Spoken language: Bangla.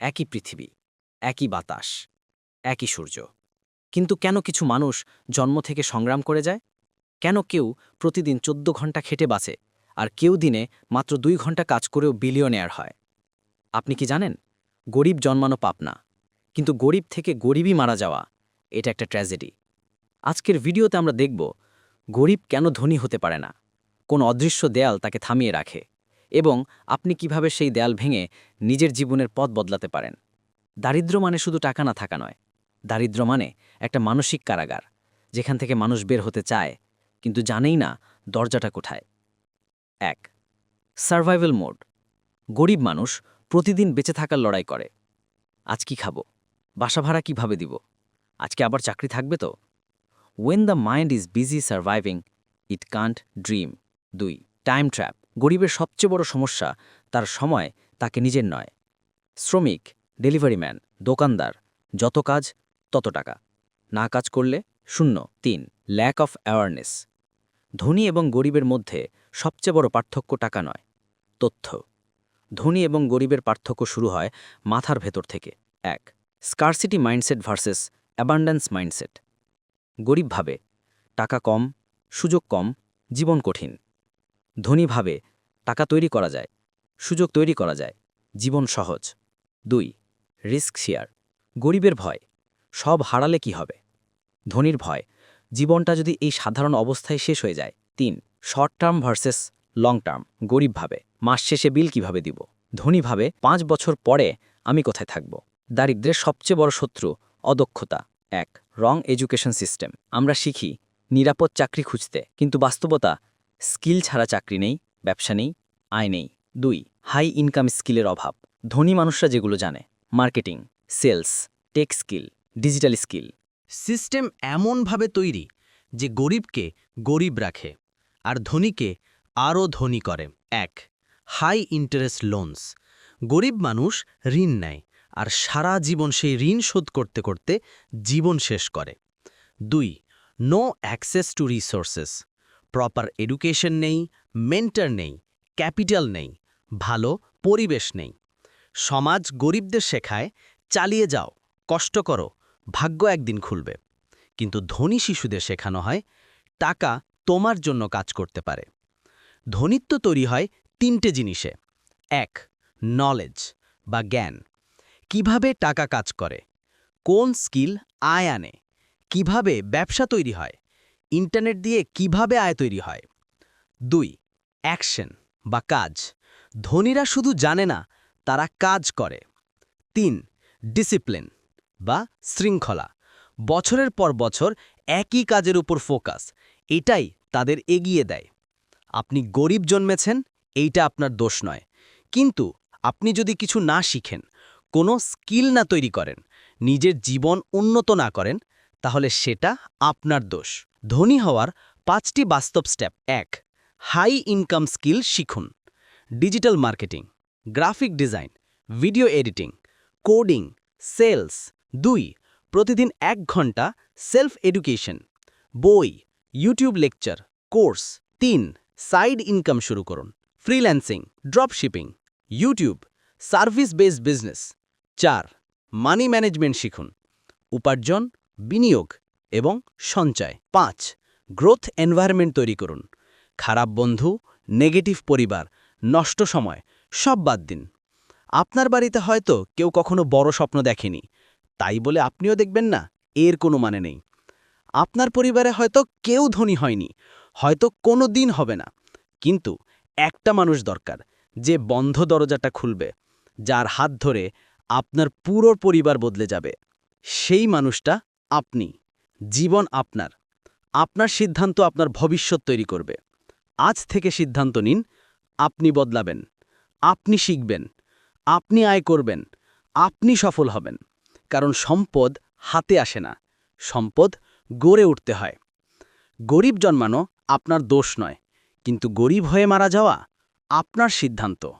একই পৃথিবী, একই বাতাস, একই সূর্য। কিন্তু কেন কিছু মানুষ জন্ম থেকে সংগ্রাম করে যায়? কেন কেউ প্রতিদিন চোদ্দ ঘণ্টা খেটে বাঁচে আর কেউ দিনে মাত্র দুই ঘণ্টা কাজ করেও বিলিয়নেয়ার হয়? আপনি কি জানেন? গরিব জন্মানো পাপ না। কিন্তু গরিব থেকে গরিবই মারা যাওয়া, এটা একটা ট্র্যাজেডি। আজকের ভিডিওতে আমরা দেখব, গরিব কেন ধনী হতে পারে না? কোন অদৃশ্য দেয়াল তাকে থামিয়ে রাখে। এবং আপনি কীভাবে সেই দেয়াল ভেঙে নিজের জীবনের পথ বদলাতে পারেন। দারিদ্র মানে শুধু টাকা না থাকা নয়। দারিদ্র মানে একটা মানসিক কারাগার, যেখান থেকে মানুষ বের হতে চায়, কিন্তু জানেই না দরজাটা কোথায়। এক সার্ভাইভাল মোড গরিব মানুষ প্রতিদিন বেঁচে থাকার লড়াই করে। আজ কি খাব? বাসা ভাড়া কীভাবে দিব? আজকে আবার চাকরি থাকবে তো? When the mind is busy surviving it can't dream দুই টাইম ট্র্যাপ গরিবের সবচেয়ে বড় সমস্যা তার সময় তাকে নিজের নয়। শ্রমিক ডেলিভারি ম্যান দোকানদার, যত কাজ, তত টাকা। না কাজ করলে শূন্য, তিন ল্যাক অফ অ্যাওয়ারনেস ধনী এবং গরিবের মধ্যে সবচেয়ে বড় পার্থক্য টাকা নয়, তথ্য। ধনী এবং গরিবের পার্থক্য শুরু হয় মাথার ভেতর থেকে। এক scarcity mindset versus abundance mindset গরিব ভাবে, টাকা কম, সুযোগ কম, জীবন কঠিন। ধনী ভাবে টাকা তৈরি করা যায়, সুযোগ তৈরি করা যায়, জীবন সহজ। দুই, রিস্ক শেয়ার। গরিবের ভয়, সব হারালে কি হবে? ধনীর ভয়, জীবনটা যদি এই সাধারণ অবস্থায় শেষ হয়ে যায়। তিন short term versus long term গরিব ভাবে, মাস শেষে বিল কীভাবে দিব? ধনী ভাবে, পাঁচ বছর পরে আমি কোথায় থাকব? দারিদ্রের সবচেয়ে বড় শত্রু, অদক্ষতা। এক রং এডুকেশন সিস্টেম আমরা শিখি, নিরাপদ চাকরি খুঁজতে। কিন্তু বাস্তবতা স্কিল ছাড়া চাকরি নেই ব্যবসা নেই, আয় নেই। দুই হাই ইনকাম স্কিলের অভাব। ধনী মানুষরা যেগুলো জানে marketing sales tech skill digital skill system এমনভাবে তৈরি যে গরিবকে গরিব রাখে আর ধনীকে আরও ধনী করে। এক হাই ইন্টারেস্ট লোনস গরিব মানুষ ঋণ নেয় আর সারা জীবন সেই ঋণ শোধ করতে করতে জীবন শেষ করে। দুই no access to resources proper education নেই মেন্টার নেই ক্যাপিটাল নেই, ভালো পরিবেশ নেই। সমাজ গরিবদের শেখায়, চালিয়ে যাও, কষ্ট করো, ভাগ্য একদিন খুলবে। কিন্তু ধনী শিশুদের শেখানো হয়, টাকা তোমার জন্য কাজ করতে পারে। ধনিত্ব তৈরি হয় তিনটে জিনিসে। এক নলেজ বা জ্ঞান। কীভাবে টাকা কাজ করে? কোন স্কিল আয় আনে? কীভাবে ব্যবসা তৈরি হয়? ইন্টারনেট দিয়ে কীভাবে আয় তৈরি হয়? দুই, অ্যাকশন বা কাজ। ধনীরা শুধু জানে না, তারা কাজ করে। তিন, ডিসিপ্লিন বা শৃঙ্খলা। বছরের পর বছর একই কাজের উপর ফোকাস, এটাই তাদের এগিয়ে দেয়। আপনি গরিব জন্মেছেন, এইটা আপনার দোষ নয়। কিন্তু আপনি যদি কিছু না শিখেন, কোনো স্কিল না তৈরি করেন, নিজের জীবন উন্নত না করেন তাহলে সেটা আপনার দোষ। ধনী হওয়ার পাঁচটি বাস্তব স্টেপ। এক, হাই ইনকাম স্কিল শিখুন। Digital marketing, graphic design, video editing, coding, sales. দুই, প্রতিদিন এক ঘণ্টা সেলফ এডুকেশন, বই, ইউটিউব লেকচার, কোর্স। তিন, সাইড ইনকাম শুরু করুন। Freelancing, dropshipping, YouTube, service based business. চার, মানি ম্যানেজমেন্ট শিখুন। উপার্জন বিনিয়োগ এবং সঞ্চয়। পাঁচ গ্রোথ এনভায়রনমেন্ট তৈরি করুন। খারাপ বন্ধু নেগেটিভ পরিবার, নষ্ট সময়, সব বাদ দিন। আপনার বাড়িতে হয়তো কেউ কখনো বড় স্বপ্ন দেখেনি। তাই বলে আপনিও দেখবেন না, এর কোনো মানে নেই। আপনার পরিবারে হয়তো কেউ ধনী হয়নি, হয়তো কোনো দিন হবে না। কিন্তু একটা মানুষ দরকার, যে বন্ধ দরজাটা খুলবে, যার হাত ধরে আপনার পুরো পরিবার বদলে যাবে। সেই মানুষটা আপনি, জীবন আপনার। আপনার সিদ্ধান্ত আপনার ভবিষ্যৎ তৈরি করবে। আজ থেকে সিদ্ধান্ত নিন, আপনি বদলাবেন। আপনি শিখবেন। আপনি আয় করবেন। আপনি সফল হবেন। কারণ সম্পদ হাতে আসে না। সম্পদ গড়ে উঠতে হয়। গরিব জন্মানো আপনার দোষ নয়। কিন্তু গরিব হয়ে মারা যাওয়া আপনার সিদ্ধান্ত।